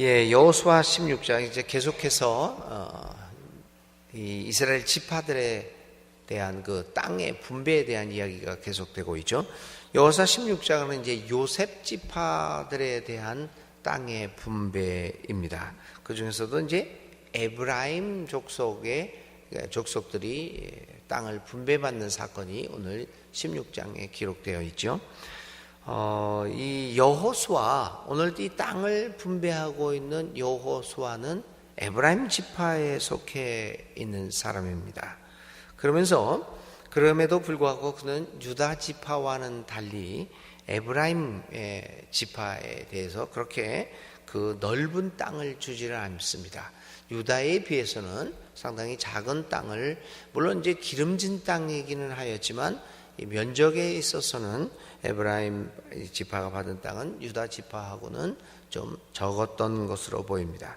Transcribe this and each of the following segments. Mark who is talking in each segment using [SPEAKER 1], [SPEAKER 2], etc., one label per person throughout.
[SPEAKER 1] 예, 여호수아 16장 이제 계속해서 어, 이 이스라엘 지파들에 대한 그 땅의 분배에 대한 이야기가 계속되고 있죠. 여호수아 16장은 이제 요셉 지파들에 대한 땅의 분배입니다. 그 중에서도 이제 에브라임 족속의 족속들이 땅을 분배받는 사건이 오늘 16장에 기록되어 있죠. 어, 이 여호수아 오늘 이 땅을 분배하고 있는 여호수아는 에브라임 지파에 속해 있는 사람입니다. 그러면서 그럼에도 불구하고 그는 유다 지파와는 달리 에브라임 지파에 대해서 그렇게 그 넓은 땅을 주지를 않습니다. 유다에 비해서는 상당히 작은 땅을 물론 이제 기름진 땅이기는 하였지만 면적에 있어서는 에브라임 지파가 받은 땅은 유다 지파하고는 좀 적었던 것으로 보입니다.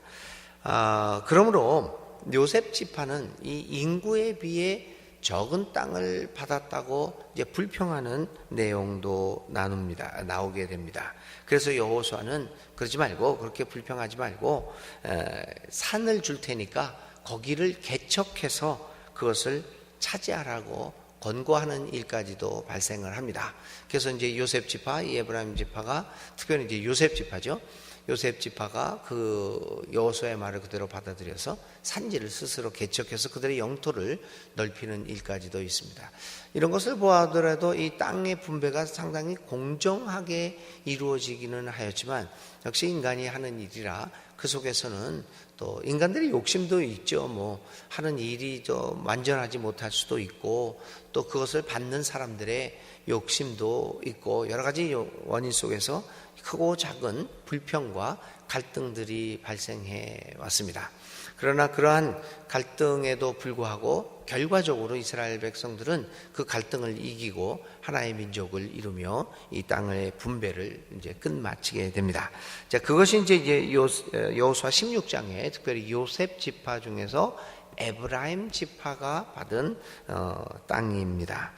[SPEAKER 1] 아, 그러므로 요셉 지파는 이 인구에 비해 적은 땅을 받았다고 이제 불평하는 내용도 나눕니다. 나오게 됩니다. 그래서 여호수아는 그러지 말고 그렇게 불평하지 말고 에, 산을 줄 테니까 거기를 개척해서 그것을 차지하라고 권고하는 일까지도 발생을 합니다. 그래서 이제 요셉 지파, 예브라임 지파가 특별히 이제 요셉 지파죠. 요셉 지파가 그 여호수아의 말을 그대로 받아들여서 산지를 스스로 개척해서 그들의 영토를 넓히는 일까지도 있습니다. 이런 것을 보아더라도 이 땅의 분배가 상당히 공정하게 이루어지기는 하였지만 역시 인간이 하는 일이라 그 속에서는 또 인간들의 욕심도 있죠. 뭐 하는 일이 좀 완전하지 못할 수도 있고 또 그것을 받는 사람들의 욕심도 있고 여러 가지 원인 속에서 크고 작은 불평과 갈등들이 발생해 왔습니다. 그러나 그러한 갈등에도 불구하고 결과적으로 이스라엘 백성들은 그 갈등을 이기고 하나의 민족을 이루며 이 땅의 분배를 이제 끝마치게 됩니다. 자, 그것이 이제 여호수아 16장에 특별히 요셉 지파 중에서 에브라임 지파가 받은 어, 땅입니다.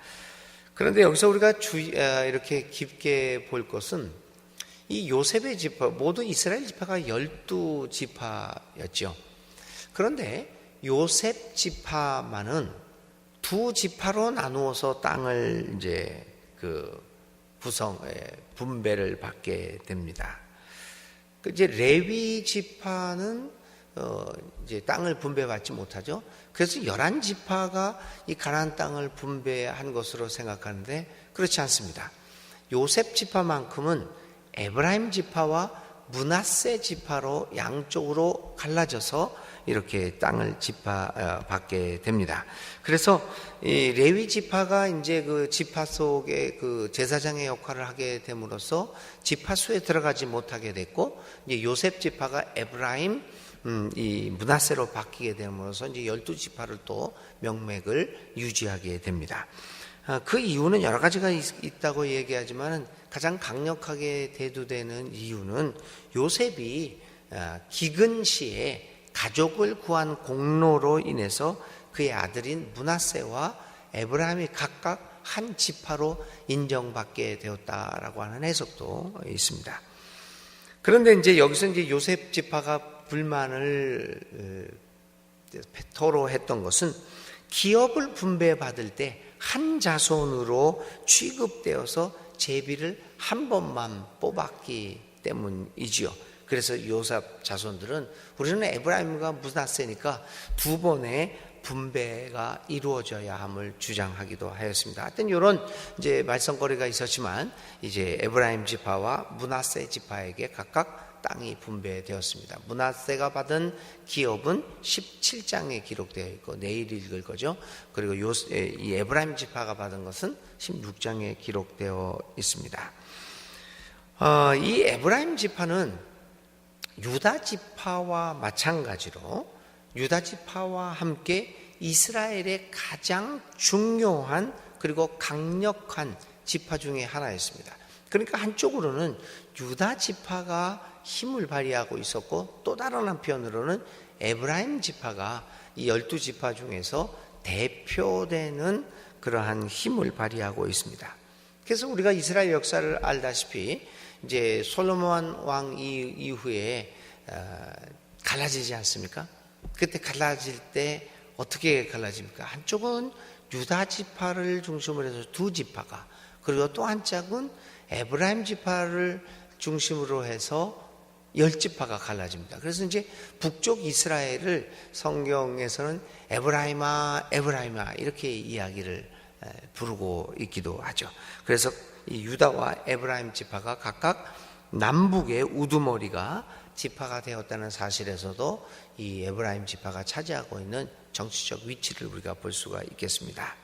[SPEAKER 1] 그런데 여기서 우리가 주, 어, 이렇게 깊게 볼 것은 이 요셉의 지파 모두 이스라엘 지파가 열두 지파였죠. 그런데 요셉 지파만은 두 지파로 나누어서 땅을 이제 그 구성 분배를 받게 됩니다. 그 이제 레위 지파는 어 이제 땅을 분배받지 못하죠. 그래서 열한 지파가 이 가나안 땅을 분배한 것으로 생각하는데 그렇지 않습니다. 요셉 지파만큼은 에브라임 지파와 문하세 지파로 양쪽으로 갈라져서 이렇게 땅을 지파 어, 받게 됩니다. 그래서 이 레위 지파가 이제 그 지파 속에 그 제사장의 역할을 하게 됨으로써 지파 수에 들어가지 못하게 됐고 이제 요셉 지파가 에브라임 음, 이 문하세로 바뀌게 됨으로써 이제 열두 지파를 또 명맥을 유지하게 됩니다. 아, 그 이유는 여러 가지가 있, 다고 얘기하지만 가장 강력하게 대두되는 이유는 요셉이 아, 기근 시에 가족을 구한 공로로 인해서 그의 아들인 문하세와 에브라함이 각각 한 지파로 인정받게 되었다라고 하는 해석도 있습니다. 그런데 이제 여기서 이제 요셉 지파가 불만을 어, 토로했던 것은 기업을 분배받을 때 한 자손으로 취급되어서 제비를 한 번만 뽑았기 때문이지요. 그래서 요셉 자손들은 우리는 에브라임과 무나세니까 두 번의 분배가 이루어져야 함을 주장하기도 하였습니다. 하여튼 이런 이제 말썽거리가 있었지만 이제 에브라임 지파와 무나세 지파에게 각각 땅이 분배되었습니다. 무나세가 받은 기업은 17장에 기록되어 있고 내일 읽을 거죠. 그리고 요, 이 에브라임 지파가 받은 것은 16장에 기록되어 있습니다. 어, 이 에브라임 지파는 유다 지파와 마찬가지로 유다 지파와 함께 이스라엘의 가장 중요한 그리고 강력한 지파 중의 하나였습니다. 그러니까 한쪽으로는 유다 지파가 힘을 발휘하고 있었고 또 다른 한편으로는 에브라임 지파가 이 열두 지파 중에서 대표되는 그러한 힘을 발휘하고 있습니다. 그래서 우리가 이스라엘 역사를 알다시피 이제 솔로몬 왕 이후에 어, 갈라지지 않습니까? 그때 갈라질 때 어떻게 갈라집니까? 한쪽은 유다 지파를 중심으로 해서 두 지파가 그리고 또 한짝은 에브라임 지파를 중심으로 해서 열 지파가 갈라집니다. 그래서 이제 북쪽 이스라엘을 성경에서는 에브라임아 에브라임아 이렇게 이야기를 에, 부르고 있기도 하죠. 그래서 이 유다와 에브라임 지파가 각각 남북의 우두머리가 지파가 되었다는 사실에서도 이 에브라임 지파가 차지하고 있는 정치적 위치를 우리가 볼 수가 있겠습니다.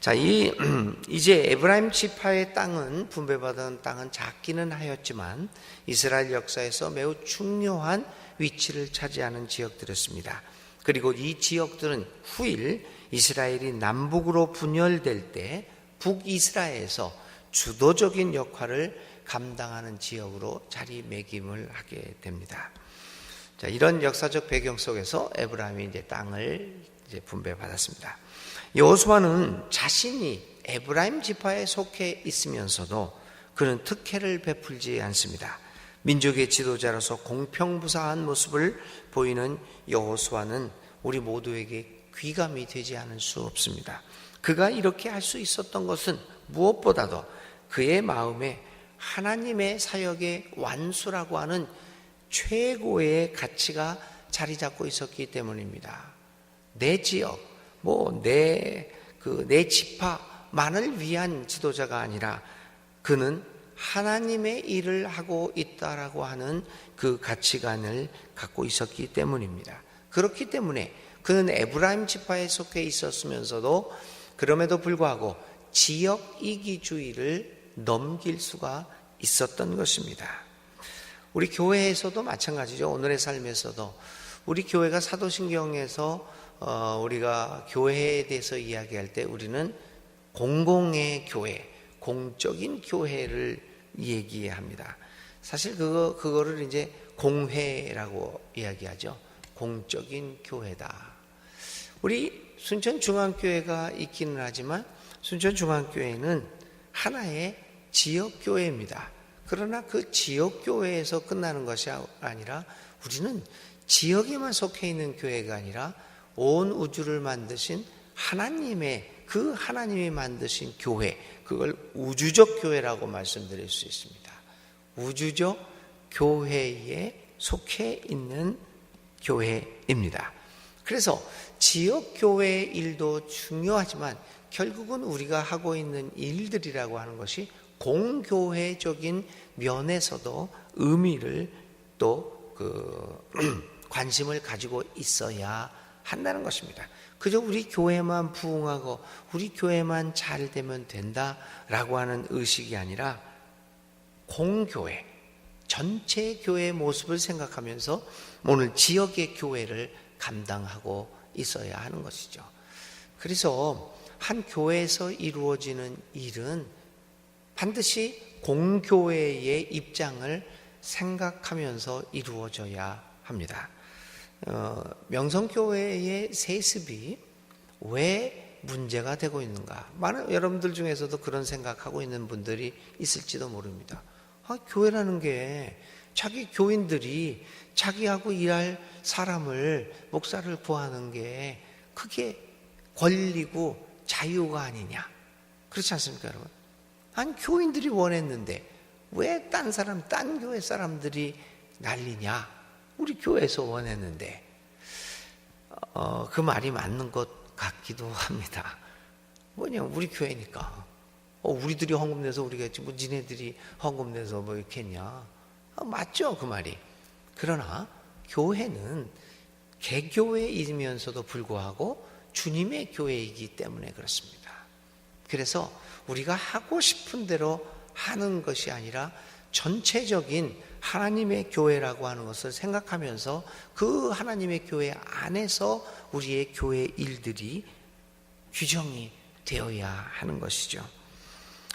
[SPEAKER 1] 자, 이 이제 에브라임 지파의 땅은 분배받은 땅은 작기는 하였지만 이스라엘 역사에서 매우 중요한 위치를 차지하는 지역들이었습니다. 그리고 이 지역들은 후일 이스라엘이 남북으로 분열될 때 북이스라엘에서 주도적인 역할을 감당하는 지역으로 자리매김을 하게 됩니다. 자, 이런 역사적 배경 속에서 에브라임이 이제 땅을 이제 분배받았습니다. 여호수아는 자신이 에브라임 지파에 속해 있으면서도 그는 특혜를 베풀지 않습니다. 민족의 지도자로서 공평무사한 모습을 보이는 여호수아는 우리 모두에게 귀감이 되지 않을 수 없습니다. 그가 이렇게 할 수 있었던 것은 무엇보다도 그의 마음에 하나님의 사역의 완수라고 하는 최고의 가치가 자리 잡고 있었기 때문입니다. 내 지역, 뭐 내 그내 지파만을 위한 지도자가 아니라 그는 하나님의 일을 하고 있다라고 하는 그 가치관을 갖고 있었기 때문입니다. 그렇기 때문에 그는 에브라임 지파에 속해 있었으면서도 그럼에도 불구하고 지역 이기주의를 넘길 수가 있었던 것입니다. 우리 교회에서도 마찬가지죠. 오늘의 삶에서도 우리 교회가 사도신경에서 어, 우리가 교회에 대해서 이야기할 때 우리는 공공의 교회, 공적인 교회를 얘기합니다. 사실 그거 그거를 이제 공회라고 이야기하죠. 공적인 교회다. 우리 순천 중앙교회가 있기는 하지만 순천 중앙교회는 하나의 지역 교회입니다. 그러나 그 지역 교회에서 끝나는 것이 아니라 우리는 지역에만 속해 있는 교회가 아니라 온 우주를 만드신 하나님의 그 하나님이 만드신 교회 그걸 우주적 교회라고 말씀드릴 수 있습니다. 우주적 교회에 속해 있는 교회입니다. 그래서 지역 교회의 일도 중요하지만 결국은 우리가 하고 있는 일들이라고 하는 것이 공교회적인 면에서도 의미를 또그 관심을 가지고 있어야 한다는 것입니다. 그저 우리 교회만 부흥하고 우리 교회만 잘 되면 된다라고 하는 의식이 아니라 공교회 전체 교회의 모습을 생각하면서 오늘 지역의 교회를 감당하고 있어야 하는 것이죠. 그래서 한 교회에서 이루어지는 일은 반드시 공교회의 입장을 생각하면서 이루어져야 합니다. 어, 명성교회의 세습이 왜 문제가 되고 있는가? 많은 여러분들 중에서도 그런 생각하고 있는 분들이 있을지도 모릅니다. 아, 교회라는 게 자기 교인들이 자기하고 일할 사람을 목사를 구하는 게 그게 권리고 자유가 아니냐? 그렇지 않습니까, 여러분? 아니 교인들이 원했는데 왜 딴 사람, 딴 교회 사람들이 난리냐? 우리 교회에서 원했는데 어, 그 말이 맞는 것 같기도 합니다. 뭐냐, 우리 교회니까. 어, 우리들이 헌금 내서 우리가 했지, 뭐, 니네들이 헌금 내서 뭐 이렇게 했냐. 어, 맞죠, 그 말이. 그러나, 교회는 개교회이면서도 불구하고 주님의 교회이기 때문에 그렇습니다. 그래서 우리가 하고 싶은 대로 하는 것이 아니라 전체적인 하나님의 교회라고 하는 것을 생각하면서 그 하나님의 교회 안에서 우리의 교회 일들이 규정이 되어야 하는 것이죠.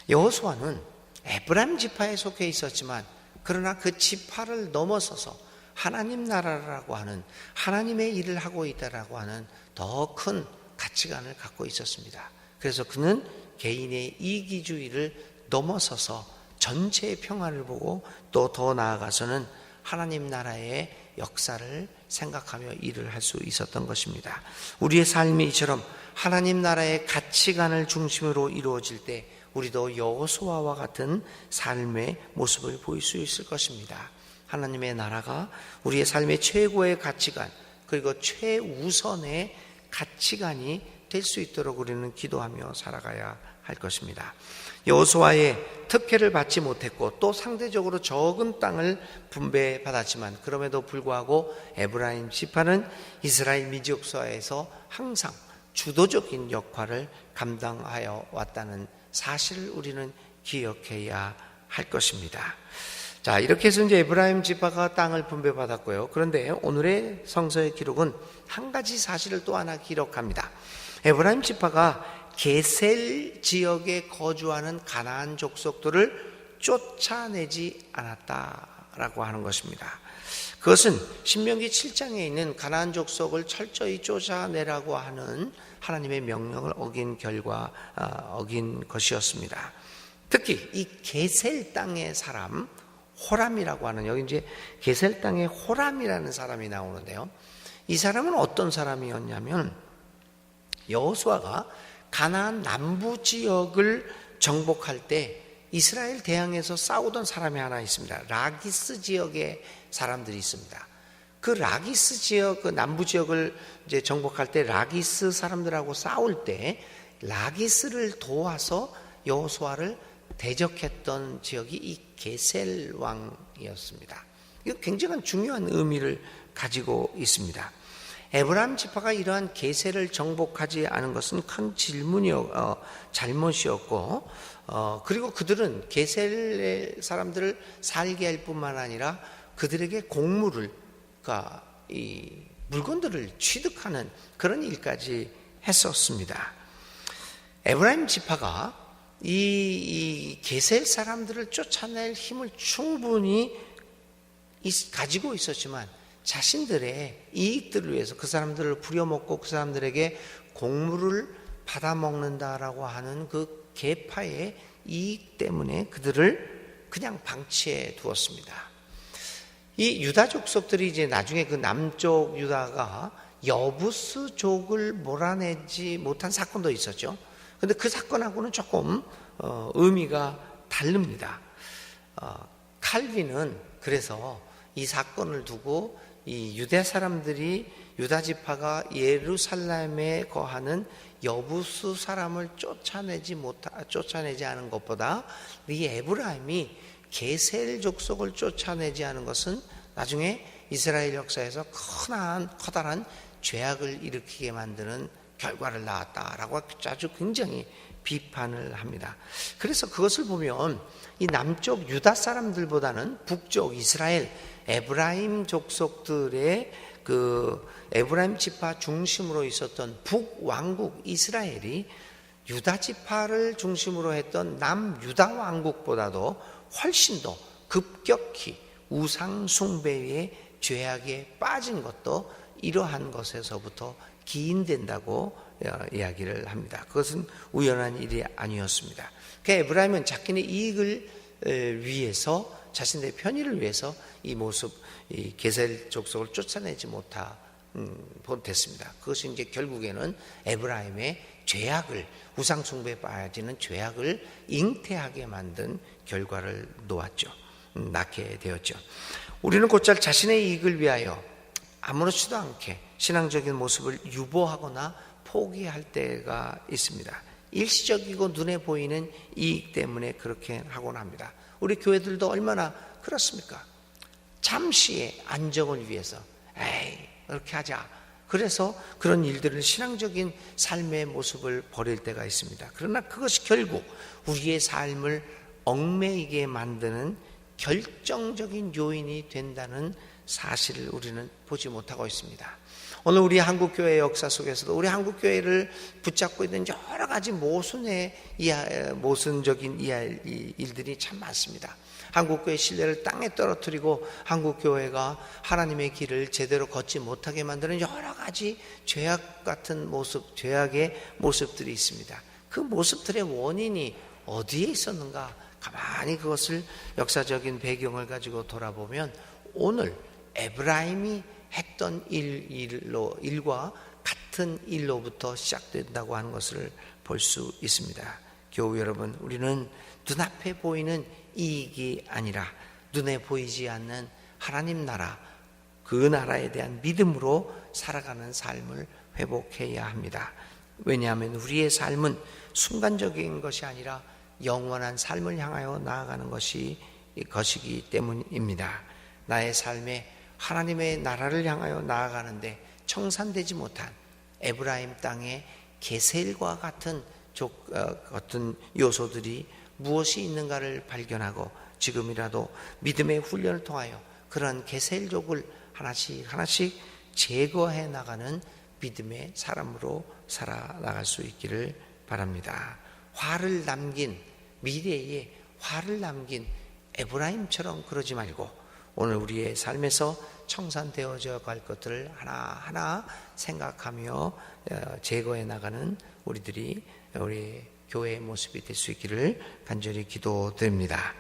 [SPEAKER 1] 여호수아는 에브람 지파에 속해 있었지만 그러나 그 지파를 넘어서서 하나님 나라라고 하는 하나님의 일을 하고 있다라고 하는 더 큰 가치관을 갖고 있었습니다. 그래서 그는 개인의 이기주의를 넘어서서 전체의 평화를 보고 또 더 나아가서는 하나님 나라의 역사를 생각하며 일을 할 수 있었던 것입니다. 우리의 삶이 이처럼 하나님 나라의 가치관을 중심으로 이루어질 때 우리도 여호수아와 같은 삶의 모습을 보일 수 있을 것입니다. 하나님의 나라가 우리의 삶의 최고의 가치관 그리고 최우선의 가치관이 될 수 있도록 우리는 기도하며 살아가야 할 것입니다. 여호수아의 특혜를 받지 못했고 또 상대적으로 적은 땅을 분배받았지만 그럼에도 불구하고 에브라임 지파는 이스라엘 민족사에서 항상 주도적인 역할을 감당하여 왔다는 사실을 우리는 기억해야 할 것입니다. 자, 이렇게 해서 이제 에브라임 지파가 땅을 분배받았고요. 그런데 오늘의 성서의 기록은 한 가지 사실을 또 하나 기록합니다. 에브라임 지파가 게셀 지역에 거주하는 가나안 족속들을 쫓아내지 않았다라고 하는 것입니다. 그것은 신명기 7장에 있는 가나안 족속을 철저히 쫓아내라고 하는 하나님의 명령을 어긴 결과 어, 어긴 것이었습니다. 특히 이 게셀 땅의 사람 호람이라고 하는 여기 이제 게셀 땅에 호람이라는 사람이 나오는데요. 이 사람은 어떤 사람이었냐면 여호수아가 가나안 남부 지역을 정복할 때 이스라엘 대항에서 싸우던 사람이 하나 있습니다. 라기스 지역의 사람들이 있습니다. 그 라기스 지역, 그 남부 지역을 이제 정복할 때 라기스 사람들하고 싸울 때 라기스를 도와서 여호수아를 대적했던 지역이 이 게셀 왕이었습니다. 이거 굉장한 중요한 의미를 가지고 있습니다. 에브람 지파가 이러한 계세를 정복하지 않은 것은 큰 질문이었, 어, 잘못이었고, 어, 그리고 그들은 게셀의 사람들을 살게 할 뿐만 아니라 그들에게 곡물을, 그러니까 이 물건들을 취득하는 그런 일까지 했었습니다. 에브라임 지파가 이, 이 게셀 사람들을 쫓아낼 힘을 충분히 있, 가지고 있었지만 자신들의 이익들을 위해서 그 사람들을 부려먹고 그 사람들에게 곡물을 받아먹는다라고 하는 그 계파의 이익 때문에 그들을 그냥 방치해 두었습니다. 이 유다 족속들이 이제 나중에 그 남쪽 유다가 여부스족을 몰아내지 못한 사건도 있었죠. 근데 그 사건하고는 조금 어, 의미가 다릅니다. 어, 칼빈은 그래서 이 사건을 두고 이 유대 사람들이 유다 지파가 예루살렘에 거하는 여부수 사람을 쫓아내지 못하 쫓아내지 않은 것보다 이 에브라임이 게셀 족속을 쫓아내지 않은 것은 나중에 이스라엘 역사에서 커다란 커다란 죄악을 일으키게 만드는 결과를 낳았다라고 아주 굉장히 비판을 합니다. 그래서 그것을 보면 이 남쪽 유다 사람들보다는 북쪽 이스라엘 에브라임 족속들의 그 에브라임 지파 중심으로 있었던 북왕국 이스라엘이 유다 지파를 중심으로 했던 남유다 왕국보다도 훨씬 더 급격히 우상 숭배의 죄악에 빠진 것도 이러한 것에서부터 기인된다고 어, 이야기를 합니다. 그것은 우연한 일이 아니었습니다. 그 에브라임은 자기네 이익을 위해서 자신의 편의를 위해서 이 모습, 이 게셀 족속을 쫓아내지 못하 못했습니다. 그것이 이제 결국에는 에브라임의 죄악을 우상 숭배에 빠지는 죄악을 잉태하게 만든 결과를 놓았죠. 음, 낳게 되었죠. 우리는 곧잘 자신의 이익을 위하여 아무렇지도 않게 신앙적인 모습을 유보하거나 포기할 때가 있습니다. 일시적이고 눈에 보이는 이익 때문에 그렇게 하곤 합니다. 우리 교회들도 얼마나 그렇습니까? 잠시의 안정을 위해서 에이 그렇게 하자. 그래서 그런 일들을 신앙적인 삶의 모습을 버릴 때가 있습니다. 그러나 그것이 결국 우리의 삶을 얽매이게 만드는 결정적인 요인이 된다는 사실을 우리는 보지 못하고 있습니다. 오늘 우리 한국 교회 역사 속에서도 우리 한국 교회를 붙잡고 있는 여러 가지 모순의 모순적인 일들이 참 많습니다. 한국 교회 신뢰를 땅에 떨어뜨리고 한국 교회가 하나님의 길을 제대로 걷지 못하게 만드는 여러 가지 죄악 같은 모습, 죄악의 모습들이 있습니다. 그 모습들의 원인이 어디에 있었는가? 가만히 그것을 역사적인 배경을 가지고 돌아보면 오늘 에브라임이 했던 일, 일로 일과 같은 일로부터 시작된다고 하는 것을 볼 수 있습니다. 교우 여러분, 우리는 눈앞에 보이는 이익이 아니라 눈에 보이지 않는 하나님 나라, 그 나라에 대한 믿음으로 살아가는 삶을 회복해야 합니다. 왜냐하면 우리의 삶은 순간적인 것이 아니라 영원한 삶을 향하여 나아가는 것이 것이기 때문입니다. 나의 삶에 하나님의 나라를 향하여 나아가는데 청산되지 못한 에브라임 땅의 게셀과 같은 족, 어, 같은 요소들이 무엇이 있는가를 발견하고 지금이라도 믿음의 훈련을 통하여 그런 게셀족을 하나씩 하나씩 제거해 나가는 믿음의 사람으로 살아나갈 수 있기를 바랍니다. 화를 남긴 미래에 화를 남긴 에브라임처럼 그러지 말고 오늘 우리의 삶에서 청산되어져 갈 것들을 하나하나 생각하며 어, 제거해 나가는 우리들이 우리 교회의 모습이 될 수 있기를 간절히 기도드립니다.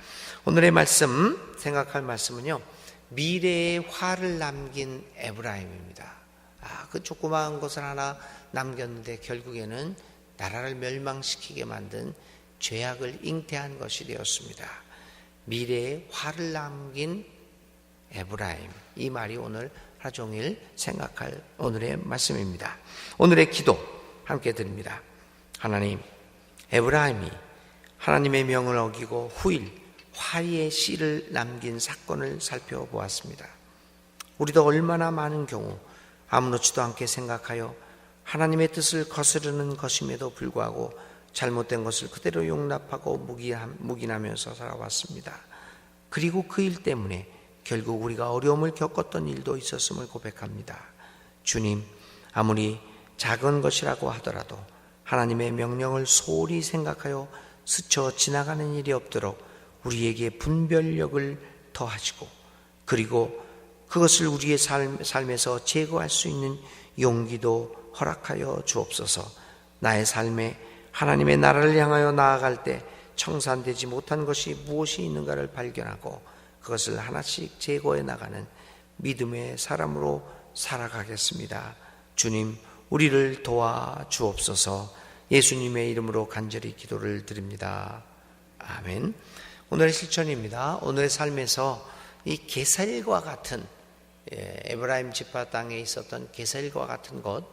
[SPEAKER 1] 오늘의 말씀 생각할 말씀은요. 미래의 화를 남긴 에브라임입니다. 아, 그 조그마한 것을 하나 남겼는데 결국에는 나라를 멸망시키게 만든 죄악을 잉태한 것이 되었습니다. 미래에 화를 남긴 에브라임. 이 말이 오늘 하루 종일 생각할 오늘의 말씀입니다. 오늘의 기도 함께 드립니다. 하나님, 에브라임이 하나님의 명을 어기고 후일 화의 씨를 남긴 사건을 살펴보았습니다. 우리도 얼마나 많은 경우 아무렇지도 않게 생각하여 하나님의 뜻을 거스르는 것임에도 불구하고 잘못된 것을 그대로 용납하고 묵인하면서 살아왔습니다. 그리고 그 일 때문에 결국 우리가 어려움을 겪었던 일도 있었음을 고백합니다. 주님, 아무리 작은 것이라고 하더라도 하나님의 명령을 소홀히 생각하여 스쳐 지나가는 일이 없도록 우리에게 분별력을 더하시고 그리고 그것을 우리의 삶, 삶에서 제거할 수 있는 용기도 허락하여 주옵소서 나의 삶에 하나님의 나라를 향하여 나아갈 때 청산되지 못한 것이 무엇이 있는가를 발견하고 그것을 하나씩 제거해 나가는 믿음의 사람으로 살아가겠습니다. 주님, 우리를 도와 주옵소서 예수님의 이름으로 간절히 기도를 드립니다. 아멘. 오늘의 실천입니다. 오늘의 삶에서 이 게살과 같은 예, 에브라임 지파 땅에 있었던 게살과 같은 것,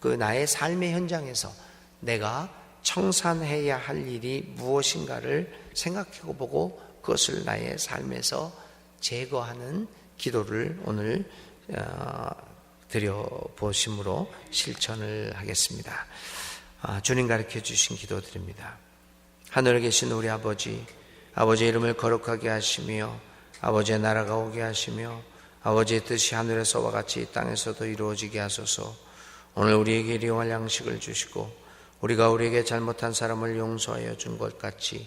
[SPEAKER 1] 그 나의 삶의 현장에서 내가 청산해야 할 일이 무엇인가를 생각해 보고 그것을 나의 삶에서 제거하는 기도를 오늘 어, 드려 보심으로 실천을 하겠습니다. 아, 주님 가르쳐 주신 기도 드립니다. 하늘에 계신 우리 아버지, 아버지의 이름을 거룩하게 하시며 아버지의 나라가 오게 하시며 아버지의 뜻이 하늘에서와 같이 땅에서도 이루어지게 하소서 오늘 우리에게 일용할 양식을 주시고 우리가 우리에게 잘못한 사람을 용서하여 준 것 같이